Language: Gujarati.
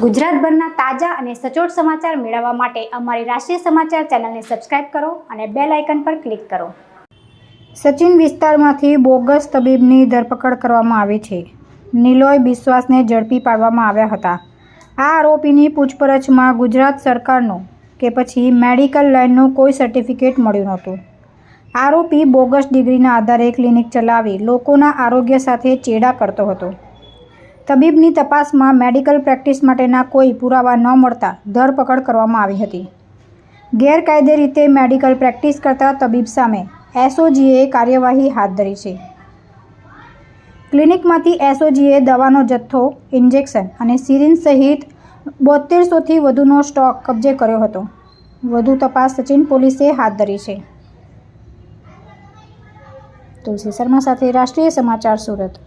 ગુજરાતભરના તાજા અને સચોટ સમાચાર મેળવવા માટે અમારી રાષ્ટ્રીય સમાચાર ચેનલને સબસ્ક્રાઇબ કરો અને બેલ આઇકન પર ક્લિક કરો. સચિન વિસ્તારમાંથી બોગસ તબીબની ધરપકડ કરવામાં આવી છે. નિલોય બિશ્વાસને ઝડપી પાડવામાં આવ્યા હતા. આ આરોપીની પૂછપરછમાં ગુજરાત સરકારનો કે પછી મેડિકલ લાઇનનું કોઈ સર્ટિફિકેટ મળ્યું નહોતું. આરોપી બોગસ ડિગ્રીના આધારે ક્લિનિક ચલાવી લોકોના આરોગ્ય સાથે ચેડા કરતો હતો. તબીબની તપાસમાં મેડિકલ પ્રેક્ટિસ માટેના કોઈ પુરાવા ન મળતા ધરપકડ કરવામાં આવી હતી. ગેરકાયદે રીતે મેડિકલ પ્રેક્ટિસ કરતા તબીબ સામે એસઓજીએ કાર્યવાહી હાથ ધરી છે. ક્લિનિકમાંથી એસઓજીએ દવાનો જથ્થો, ઇન્જેક્શન અને સિરિન્જ સહિત બોતેરસોથી વધુનો સ્ટોક કબજે કર્યો હતો. વધુ તપાસ સચિન પોલીસે હાથ ધરી છે. તુલસી શર્મા સાથે રાષ્ટ્રીય સમાચાર સુરત.